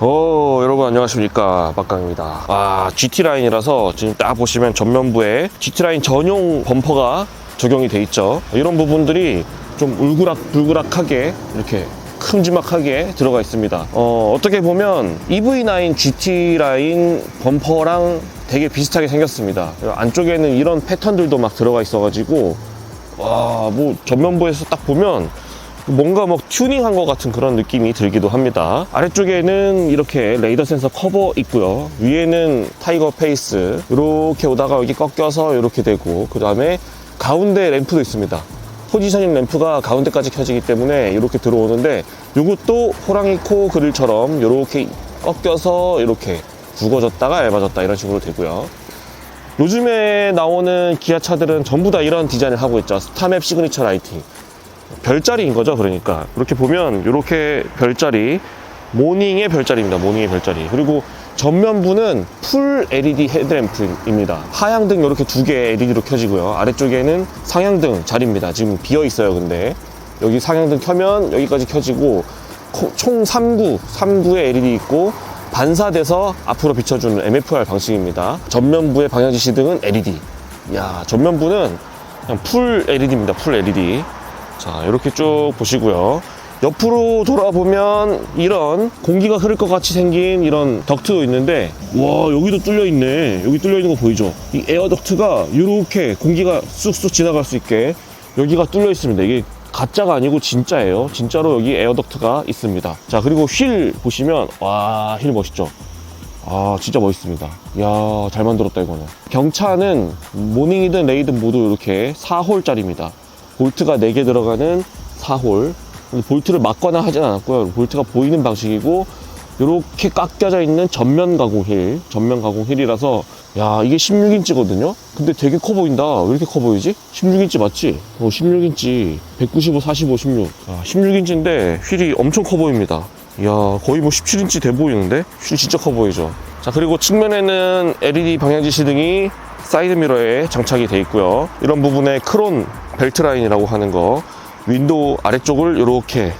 오 여러분 안녕하십니까. 박강입니다. 아 GT 라인이라서 지금 딱 보시면 전면부에 GT 라인 전용 범퍼가 적용이 돼 있죠. 이런 부분들이 좀 울그락불그락하게 이렇게 큼지막하게 들어가 있습니다. 어, 어떻게 보면 EV9 GT 라인 범퍼랑 되게 비슷하게 생겼습니다. 안쪽에는 이런 패턴들도 막 들어가 있어 가지고 와뭐 전면부에서 딱 보면 뭔가 뭐 튜닝한 것 같은 그런 느낌이 들기도 합니다. 아래쪽에는 이렇게 레이더 센서 커버 있고요. 위에는 타이거 페이스 이렇게 오다가 여기 꺾여서 이렇게 되고 그 다음에 가운데 램프도 있습니다. 포지셔닝 램프가 가운데까지 켜지기 때문에 이렇게 들어오는데 이것도 호랑이 코 그릴처럼 이렇게 꺾여서 이렇게 굵어졌다가 얇아졌다 이런 식으로 되고요. 요즘에 나오는 기아차들은 전부 다 이런 디자인을 하고 있죠. 스타맵 시그니처 라이팅. 별자리인 거죠. 그러니까 이렇게 보면 이렇게 별자리 모닝의 별자리입니다. 모닝의 별자리. 그리고 전면부는 풀 LED 헤드램프입니다. 하향등 이렇게 두개 LED로 켜지고요. 아래쪽에는 상향등 자리입니다. 지금 비어 있어요. 근데 여기 상향등 켜면 여기까지 켜지고 코- 총 3구, 3구의 LED 있고 반사돼서 앞으로 비춰주는 MFR 방식입니다. 전면부의 방향 지시 등은 LED. 야, 전면부는 그냥 풀 LED입니다. 풀 LED. 자, 이렇게 쭉 보시고요. 옆으로 돌아보면 이런 공기가 흐를 것 같이 생긴 이런 덕트도 있는데 와 여기도 뚫려 있네. 여기 뚫려 있는 거 보이죠? 이 에어 덕트가 이렇게 공기가 쑥쑥 지나갈 수 있게 여기가 뚫려 있습니다. 이게 가짜가 아니고 진짜예요. 진짜로 여기 에어 덕트가 있습니다. 자 그리고 휠 보시면 와 휠 멋있죠? 아 진짜 멋있습니다. 이야 잘 만들었다 이거는. 경차는 모닝이든 레이든 모두 이렇게 4홀짜리입니다 볼트가 4개 들어가는 4홀. 근데 볼트를 막거나 하진 않았고요. 볼트가 보이는 방식이고 이렇게 깎여져 있는 전면 가공 휠 전면 가공 휠이라서 야 이게 16인치거든요? 근데 되게 커 보인다. 왜 이렇게 커 보이지? 16인치 맞지? 어 16인치. 195 45 16 아, 16인치인데 휠이 엄청 커 보입니다. 이야 거의 뭐 17인치 돼 보이는데? 휠 진짜 커 보이죠? 자 그리고 측면에는 LED 방향지시 등이 사이드 미러에 장착이 돼 있고요. 이런 부분에 크론 벨트 라인이라고 하는 거 윈도우 아래쪽을 이렇게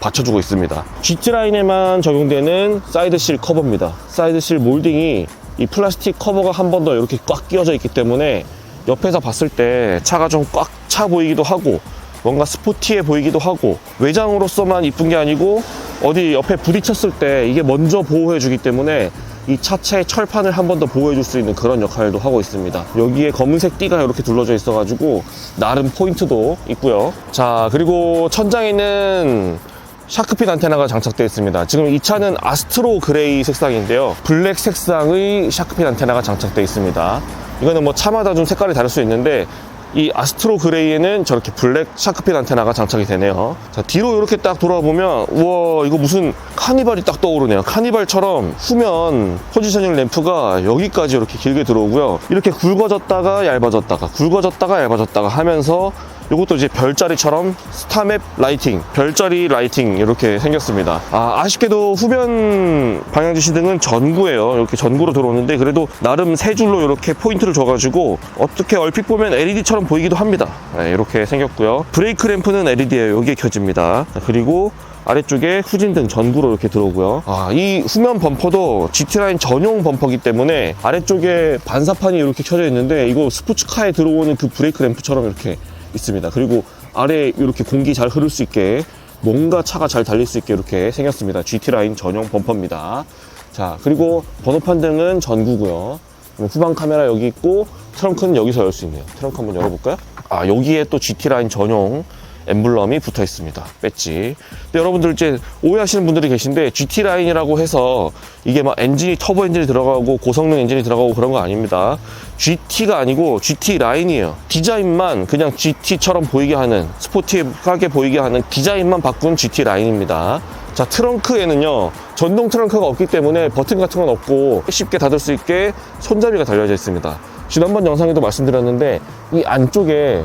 받쳐주고 있습니다. GT 라인에만 적용되는 사이드 실 커버입니다. 사이드 실 몰딩이 이 플라스틱 커버가 한 번 더 이렇게 꽉 끼워져 있기 때문에 옆에서 봤을 때 차가 좀 꽉 차 보이기도 하고 뭔가 스포티해 보이기도 하고 외장으로서만 이쁜 게 아니고 어디 옆에 부딪혔을 때 이게 먼저 보호해 주기 때문에 이 차체의 철판을 한 번 더 보호해 줄 수 있는 그런 역할도 하고 있습니다 여기에 검은색 띠가 이렇게 둘러져 있어 가지고 나름 포인트도 있고요 자 그리고 천장에는 샤크핏 안테나가 장착되어 있습니다. 지금 이 차는 아스트로 그레이 색상인데요. 블랙 색상의 샤크핏 안테나가 장착되어 있습니다. 이거는 뭐 차마다 좀 색깔이 다를 수 있는데 이 아스트로 그레이에는 저렇게 블랙 샤크핏 안테나가 장착이 되네요. 자, 뒤로 이렇게 딱 돌아보면 우와 이거 무슨 카니발이 딱 떠오르네요. 카니발처럼 후면 포지셔닝 램프가 여기까지 이렇게 길게 들어오고요. 이렇게 굵어졌다가 얇아졌다가 굵어졌다가 얇아졌다가 하면서 이것도 이제 별자리처럼 스타맵 라이팅, 별자리 라이팅 이렇게 생겼습니다. 아, 아쉽게도 후면 방향지 시 등은 전구예요. 이렇게 전구로 들어오는데 그래도 나름 세 줄로 이렇게 포인트를 줘가지고 어떻게 얼핏 보면 LED처럼 보이기도 합니다. 네, 이렇게 생겼고요. 브레이크 램프는 LED예요. 여기에 켜집니다. 자, 그리고 아래쪽에 후진등 전구로 이렇게 들어오고요. 아, 이 후면 범퍼도 GT라인 전용 범퍼기 때문에 아래쪽에 반사판이 이렇게 켜져 있는데 이거 스포츠카에 들어오는 그 브레이크 램프처럼 이렇게 있습니다. 그리고 아래 이렇게 공기 잘 흐를 수 있게 뭔가 차가 잘 달릴 수 있게 이렇게 생겼습니다. GT라인 전용 범퍼입니다. 자, 그리고 번호판 등은 전구고요. 후방 카메라 여기 있고 트렁크는 여기서 열 수 있네요. 트렁크 한번 열어볼까요? 아, 여기에 또 GT라인 전용 엠블럼이 붙어 있습니다. 배지. 근데 여러분들 이제 오해하시는 분들이 계신데 GT 라인이라고 해서 이게 막 엔진이 터보 엔진이 들어가고 고성능 엔진이 들어가고 그런 거 아닙니다. GT가 아니고 GT 라인이에요. 디자인만 그냥 GT처럼 보이게 하는 스포티하게 보이게 하는 디자인만 바꾼 GT 라인입니다. 자 트렁크에는요 전동 트렁크가 없기 때문에 버튼 같은 건 없고 쉽게 닫을 수 있게 손잡이가 달려져 있습니다. 지난번 영상에도 말씀드렸는데 이 안쪽에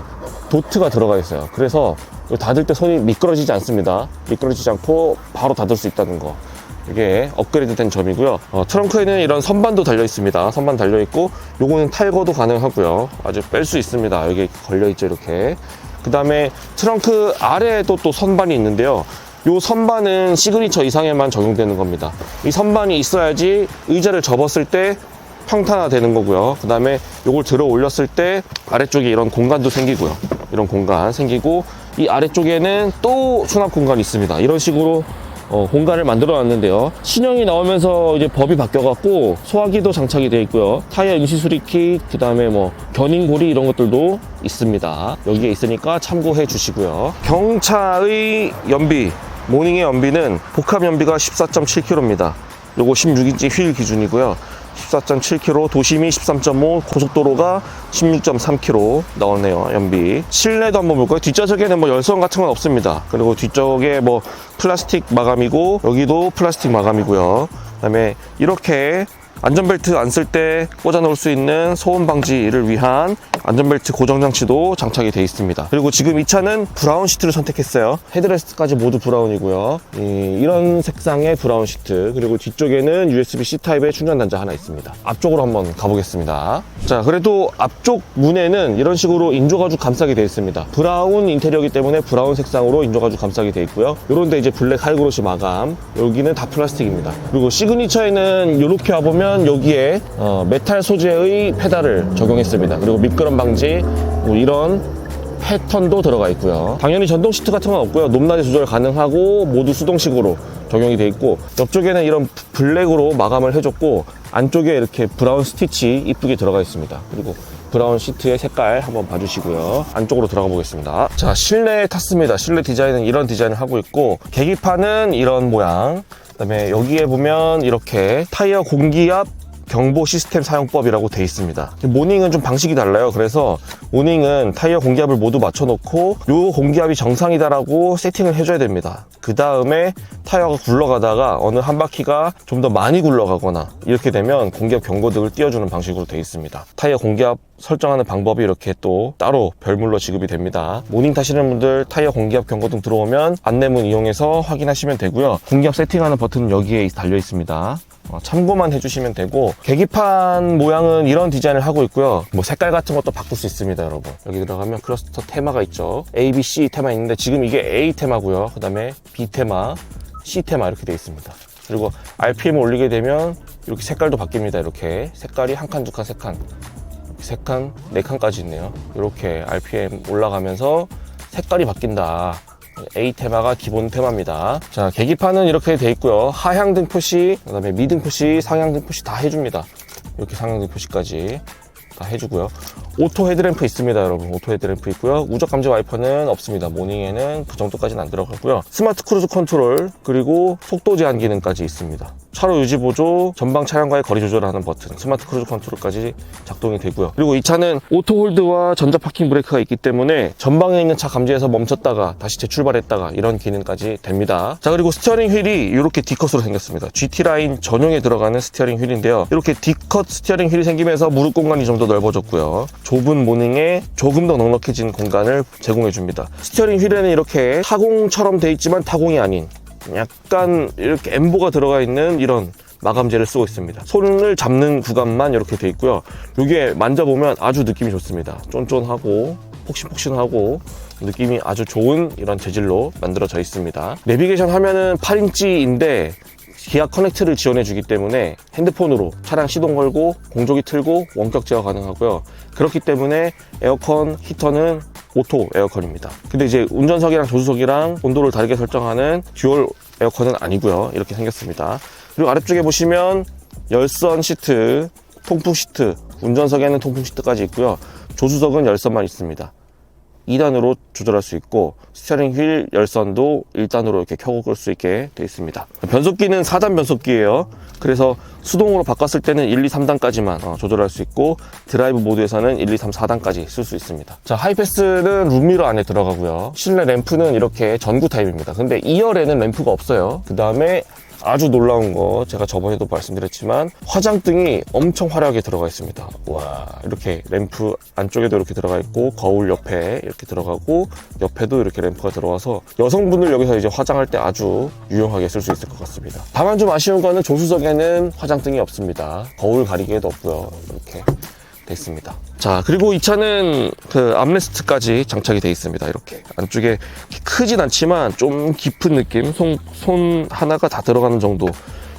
도트가 들어가 있어요. 그래서 닫을 때 손이 미끄러지지 않습니다. 미끄러지지 않고 바로 닫을 수 있다는 거. 이게 업그레이드 된 점이고요. 어, 트렁크에는 이런 선반도 달려 있습니다. 선반 달려 있고, 요거는 탈거도 가능하고요. 아주 뺄 수 있습니다. 여기 걸려 있죠, 이렇게. 그 다음에 트렁크 아래에도 또 선반이 있는데요. 요 선반은 시그니처 이상에만 적용되는 겁니다. 이 선반이 있어야지 의자를 접었을 때 평탄화 되는 거고요. 그 다음에 요걸 들어 올렸을 때 아래쪽에 이런 공간도 생기고요. 이런 공간 생기고 이 아래쪽에는 또 수납 공간이 있습니다. 이런 식으로 어, 공간을 만들어 놨는데요. 신형이 나오면서 이제 법이 바뀌어갖고 소화기도 장착이 되어 있고요. 타이어 임시 수리키, 그 다음에 뭐 견인고리 이런 것들도 있습니다. 여기에 있으니까 참고해 주시고요. 경차의 연비, 모닝의 연비는 복합 연비가 14.7km입니다. 요거 16인치 휠 기준이고요. 14.7km, 도심이 13.5, 고속도로가 16.3km 나오네요, 연비. 실내도 한번 볼까요? 뒷좌석에는 뭐 열선 같은 건 없습니다. 그리고 뒤쪽에 뭐 플라스틱 마감이고, 여기도 플라스틱 마감이고요. 그 다음에 이렇게 안전벨트 안 쓸 때 꽂아 놓을 수 있는 소음 방지를 위한 안전벨트 고정 장치도 장착이 되어 있습니다. 그리고 지금 이 차는 브라운 시트를 선택했어요. 헤드레스트까지 모두 브라운이고요. 이, 런 색상의 브라운 시트 그리고 뒤쪽에는 USB-C 타입의 충전 단자 하나 있습니다. 앞쪽으로 한번 가보겠습니다. 자, 그래도 앞쪽 문에는 이런 식으로 인조가죽 감싸게 되어 있습니다. 브라운 인테리어이기 때문에 브라운 색상으로 인조가죽 감싸게 되어 있고요. 요런데 이제 블랙 할그로시 마감. 여기는 다 플라스틱입니다. 그리고 시그니처에는 이렇게 와보면 여기에 어, 메탈 소재의 페달을 적용했습니다. 그리고 미끄럼 방지 뭐 이런 패턴도 들어가 있고요. 당연히 전동 시트 같은 건 없고요. 높낮이 조절 가능하고 모두 수동식으로 적용이 되어 있고 옆쪽에는 이런 블랙으로 마감을 해줬고 안쪽에 이렇게 브라운 스티치 이쁘게 들어가 있습니다. 그리고 브라운 시트의 색깔 한번 봐주시고요. 안쪽으로 들어가 보겠습니다. 자, 실내에 탔습니다. 실내 디자인은 이런 디자인을 하고 있고 계기판은 이런 모양 그다음에 여기에 보면 이렇게 타이어 공기압 경보 시스템 사용법이라고 돼 있습니다. 모닝은 좀 방식이 달라요. 그래서 모닝은 타이어 공기압을 모두 맞춰놓고 요 공기압이 정상이다라고 세팅을 해줘야 됩니다. 그 다음에 타이어가 굴러가다가 어느 한 바퀴가 좀 더 많이 굴러가거나 이렇게 되면 공기압 경고등을 띄워주는 방식으로 돼 있습니다. 타이어 공기압 설정하는 방법이 이렇게 또 따로 별물로 지급이 됩니다. 모닝 타시는 분들 타이어 공기압 경고등 들어오면 안내문 이용해서 확인하시면 되고요. 공기압 세팅하는 버튼은 여기에 달려 있습니다. 어, 참고만 해주시면 되고 계기판 모양은 이런 디자인을 하고 있고요. 뭐 색깔 같은 것도 바꿀 수 있습니다 여러분. 여기 들어가면 클러스터 테마가 있죠. A, B, C 테마 있는데 지금 이게 A 테마고요. 그 다음에 B 테마, C 테마 이렇게 되어 있습니다. 그리고 RPM 올리게 되면 이렇게 색깔도 바뀝니다 이렇게. 색깔이 한 칸, 두 칸, 세 칸, 세 칸, 네 칸까지 있네요. 이렇게 RPM 올라가면서 색깔이 바뀐다 A 테마가 기본 테마입니다. 자, 계기판은 이렇게 돼 있고요. 하향등 표시, 그다음에 미등 표시, 상향등 표시 다 해줍니다. 이렇게 상향등 표시까지 다 해주고요. 오토 헤드램프 있습니다, 여러분. 오토 헤드램프 있고요. 우적 감지 와이퍼는 없습니다. 모닝에는 그 정도까지는 안 들어가고요. 스마트 크루즈 컨트롤 그리고 속도 제한 기능까지 있습니다. 차로 유지 보조, 전방 차량과의 거리 조절하는 버튼, 스마트 크루즈 컨트롤까지 작동이 되고요. 그리고 이 차는 오토 홀드와 전자 파킹 브레이크가 있기 때문에 전방에 있는 차 감지해서 멈췄다가 다시 재출발했다가 이런 기능까지 됩니다. 자 그리고 스티어링 휠이 이렇게 D컷으로 생겼습니다. GT 라인 전용에 들어가는 스티어링 휠인데요. 이렇게 D컷 스티어링 휠이 생기면서 무릎 공간이 좀 더 넓어졌고요. 좁은 모닝에 조금 더 넉넉해진 공간을 제공해 줍니다. 스티어링 휠에는 이렇게 타공처럼 돼 있지만 타공이 아닌 약간 이렇게 엠보가 들어가 있는 이런 마감재를 쓰고 있습니다. 손을 잡는 구간만 이렇게 돼 있고요. 이게 만져보면 아주 느낌이 좋습니다. 쫀쫀하고 폭신폭신하고 느낌이 아주 좋은 이런 재질로 만들어져 있습니다. 내비게이션 화면은 8인치인데 기아 커넥트를 지원해 주기 때문에 핸드폰으로 차량 시동 걸고 공조기 틀고 원격 제어 가능하고요. 그렇기 때문에 에어컨 히터는 오토 에어컨입니다. 근데 이제 운전석이랑 조수석이랑 온도를 다르게 설정하는 듀얼 에어컨은 아니고요. 이렇게 생겼습니다. 그리고 아래쪽에 보시면 열선 시트, 통풍 시트, 운전석에는 통풍 시트까지 있고요. 조수석은 열선만 있습니다. 2단으로 조절할 수 있고 스티어링 휠 열선도 1단으로 이렇게 켜고 끌 수 있게 되어 있습니다. 변속기는 4단 변속기예요. 그래서 수동으로 바꿨을 때는 1, 2, 3단까지만 조절할 수 있고 드라이브 모드에서는 1, 2, 3, 4단까지 쓸 수 있습니다. 자 하이패스는 룸미러 안에 들어가고요. 실내 램프는 이렇게 전구 타입입니다. 근데 2열에는 램프가 없어요. 그 다음에 아주 놀라운 거 제가 저번에도 말씀드렸지만 화장등이 엄청 화려하게 들어가 있습니다. 와 이렇게 램프 안쪽에도 이렇게 들어가 있고 거울 옆에 이렇게 들어가고 옆에도 이렇게 램프가 들어와서 여성분들 여기서 이제 화장할 때 아주 유용하게 쓸 수 있을 것 같습니다. 다만 좀 아쉬운 거는 조수석에는 화장등이 없습니다. 거울 가리개도 없고요. 이렇게 됐습니다. 자, 그리고 이 차는 그 암레스트까지 장착이 되어 있습니다. 이렇게. 안쪽에 크진 않지만 좀 깊은 느낌, 손, 손 하나가 다 들어가는 정도.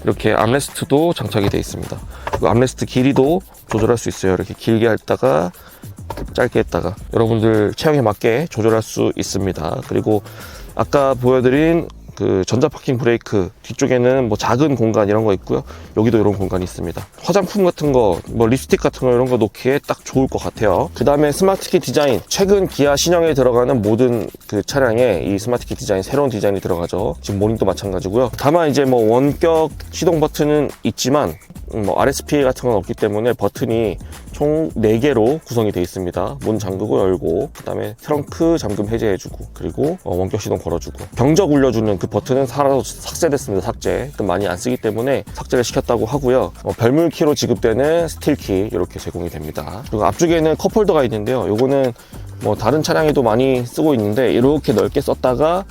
이렇게 암레스트도 장착이 되어 있습니다. 암레스트 길이도 조절할 수 있어요. 이렇게 길게 했다가 짧게 했다가 여러분들 체형에 맞게 조절할 수 있습니다. 그리고 아까 보여드린 그 전자 파킹 브레이크 뒤쪽에는 뭐 작은 공간 이런 거 있고요. 여기도 이런 공간이 있습니다. 화장품 같은 거, 뭐 립스틱 같은 거 이런 거 놓기에 딱 좋을 것 같아요. 그 다음에 스마트키 디자인. 최근 기아 신형에 들어가는 모든 그 차량에 이 스마트키 디자인 새로운 디자인이 들어가죠. 지금 모닝도 마찬가지고요. 다만 이제 뭐 원격 시동 버튼은 있지만 음, 뭐 RSPA 같은 건 없기 때문에 버튼이 총 4개로 구성이 되어 있습니다. 문 잠그고 열고, 그 다음에 트렁크 잠금 해제해주고, 그리고 어, 원격 시동 걸어주고. 경적 울려주는 그 버튼은 사라져 삭제됐습니다. 삭제. 그 많이 안 쓰기 때문에 삭제를 시켰다고 하고요. 어, 별물키로 지급되는 스틸키 이렇게 제공이 됩니다. 그리고 앞쪽에는 컵홀더가 있는데요. 요거는 뭐 다른 차량에도 많이 쓰고 있는데 이렇게 넓게 썼다가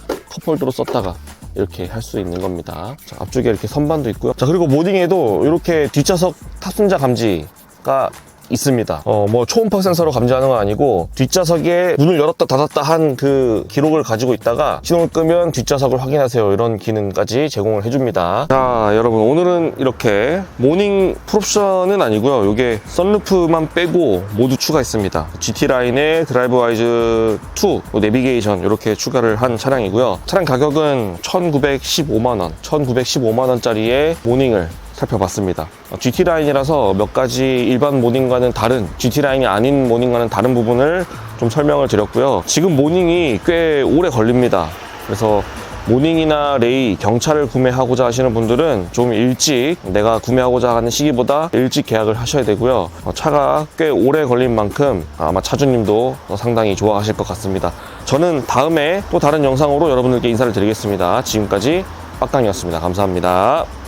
컵홀더로 썼다가 이렇게 할 수 있는 겁니다. 자, 앞쪽에 이렇게 선반도 있고요. 자, 그리고 모딩에도 이렇게 뒷좌석 탑승자 감지가 있습니다. 어, 뭐 초음파 센서로 감지하는 건 아니고 뒷좌석에 문을 열었다 닫았다 한 그 기록을 가지고 있다가 신호를 끄면 뒷좌석을 확인하세요. 이런 기능까지 제공을 해줍니다. 자, 여러분 오늘은 이렇게 모닝 풀옵션은 아니고요. 이게 썬루프만 빼고 모두 추가했습니다. GT 라인에 드라이브 와이즈 2, 뭐 내비게이션 이렇게 추가를 한 차량이고요. 차량 가격은 1,915만 원, 1,915만 원짜리의 모닝을 살펴봤습니다. 어, GT 라인이라서 몇 가지 일반 모닝과는 다른 GT 라인이 아닌 모닝과는 다른 부분을 좀 설명을 드렸고요. 지금 모닝이 꽤 오래 걸립니다. 그래서 모닝이나 레이, 경차를 구매하고자 하시는 분들은 좀 일찍 내가 구매하고자 하는 시기보다 일찍 계약을 하셔야 되고요. 어, 차가 꽤 오래 걸린 만큼 아마 차주님도 상당히 좋아하실 것 같습니다. 저는 다음에 또 다른 영상으로 여러분들께 인사를 드리겠습니다. 지금까지 빡강이었습니다. 감사합니다.